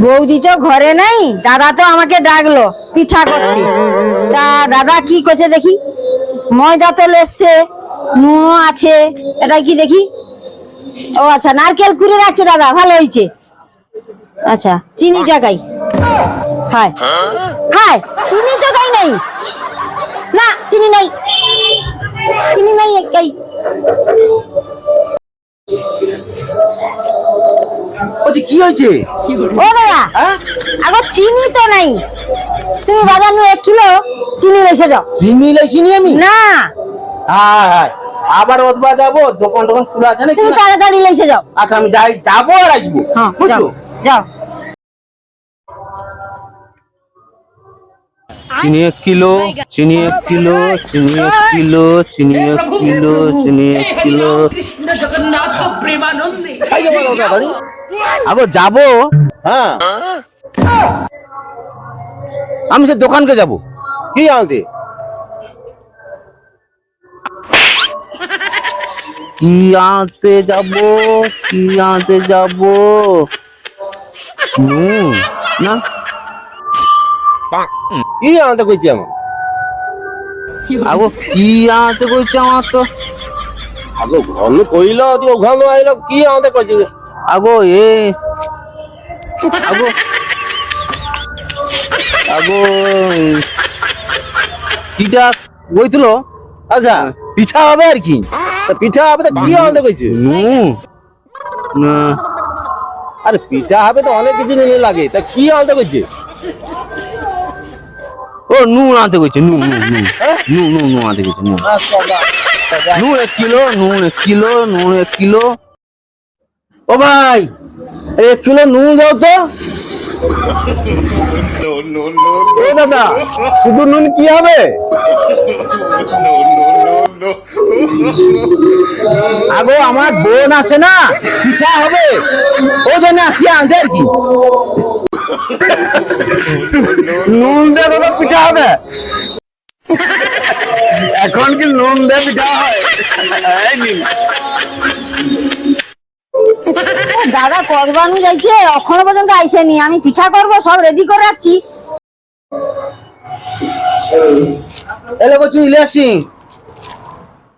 বৌদি তো ঘরে নাই, দাদা তো আমাকে ডাকলো পিঠা করতে। তা দাদা কি করছে দেখি? ময়দা তো এসছে, নুনও আছে, এটা কি দেখি? ও আচ্ছা নারকেল কুড়ে রাখছে দাদা, ভালো হয়েছে। আচ্ছা চিনি টাকাই হায় হায় চিনি গাই নাই। না, চিনি নাই। চিনি নাই একাই কি হয়েছে? ও দাদা হ্যাঁ? আগো চিনি তো নাই। তুমি বাজার নু এক কিলো চিনি এসে যাও। চিনি লাইছিনি আমি? না। হ্যাঁ হ্যাঁ আবার অথবা যাব দোকান টোকান খোলা আছে নাকি? তুমি তাড়াতাড়ি এসে যাও। আচ্ছা আমি যাই যাব আর আসব। হ্যাঁ যাও বুঝছ? যাও। চিনি এক কিলো চিনি এক কিলো চিনি এক কিলো চিনি এক কিলো চিনি এক কিলো। কৃষ্ণ জগন্নাথ প্রেমানন্দে আগো যাব? হ্যাঁ। আমি সে দোকানকে যাব। কি আনতে? কি আনতে যাব? কি আনতে যাব? না? কি আনতে কইছি আমার? আগো কি আনতে কইছে আমার তো? আগে ঘন কইল তুই ঘন আইল কি আনতে কইছি? আগো এ আগো। আগো কিটা কইছিল? আচ্ছা পিঠা হবে আর কি? পিঠা হবে তো কি আনতে কইছি? না আরে পিঠা হবে তো অনেক কিছু নিয়ে লাগে তা কি আনতে কইছি? ও নুন আনতে কইছে নুন নুন নুন হ্যাঁ? নুন নুন নুন আনতে কইছে নুন আচ্ছা। নুন এক কিলো নুন এক কিলো নুন এক কিলো। ও ভাই, এক কিলো নুন দাও তো। দাদা, শুধু নুন কি হবে? আগো, আমার বোন আছে না, পিঠা হবে। ও জন্য আসি আনতে আর কি। নুন দে দাদা, পিঠা হবে। এখন কি নুন দে, পিঠা হয়। দাদা কদবানু যাইছে এখনও পর্যন্ত আইসেনি। আমি পিঠা করব সব রেডি করে রাখছি। এলে করছি ইলিয়াস সিং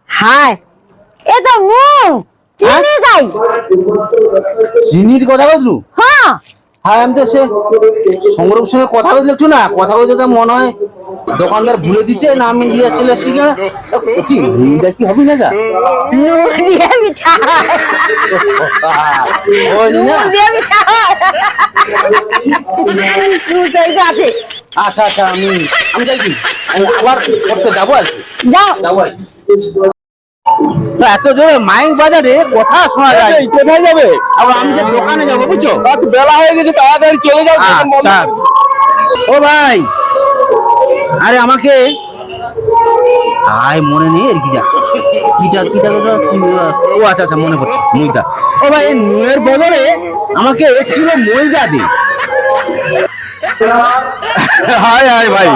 হায় এ তো নুন চিনি গাই চিনির কথা বললু হ্যাঁ। হ্যাঁ আমি তো সে সংগ্রহের সঙ্গে কথা একটু না কথা বলতে তো মনে হয় দোকানদার ভুলে দিচ্ছে না আমি ইলিয়াস ইলিয়াস সিং বলছি নুনটা কি হবে না? না আচ্ছা আচ্ছা আমি আমি যাই আমি আবার করতে যাব আর কি। যাও। যাব এত জোরে মাইক বাজারে কথা শোনা যায়। কোথায় যাবে? আবার আমি যে দোকানে যাব বুঝছ? আচ্ছা বেলা হয়ে গেছে তাড়াতাড়ি চলে যাও। ও ভাই আরে আমাকে? আয়, মনে নেই আর কিটা কিটা কিটা ও আচ্ছা আচ্ছা মনে পড়ছে ময়দা ও ভাই, এই নুনের বদলে আমাকে এক কিলো ময়দা দে। হাই হাই ভাই।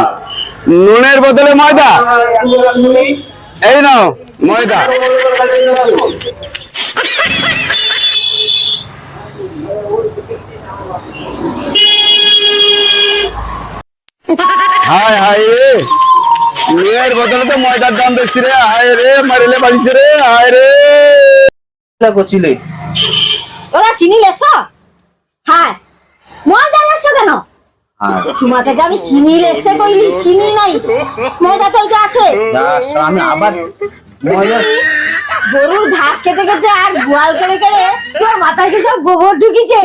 নুনের বদলে ময়দা এই নাও ময়দা হাই হাই রে নুনের বদলে তো ময়দার দাম বেশি রে। হায় রে মারিলে বাড়িছে রে। হায় রে। করছিলে দাদা চিনি লেস হ্যাঁ। ময়দা লেসো কেন? হ্যাঁ। তোমাকে যে আমি চিনি লেসতে কইলি চিনি নাই। ময়দা তো আছে। আমি আবার ময়দা গরুর ঘাস কেটে কেটে আর গোয়াল করে করে তোর মাথায় কি সব গোবর ঢুকিছে?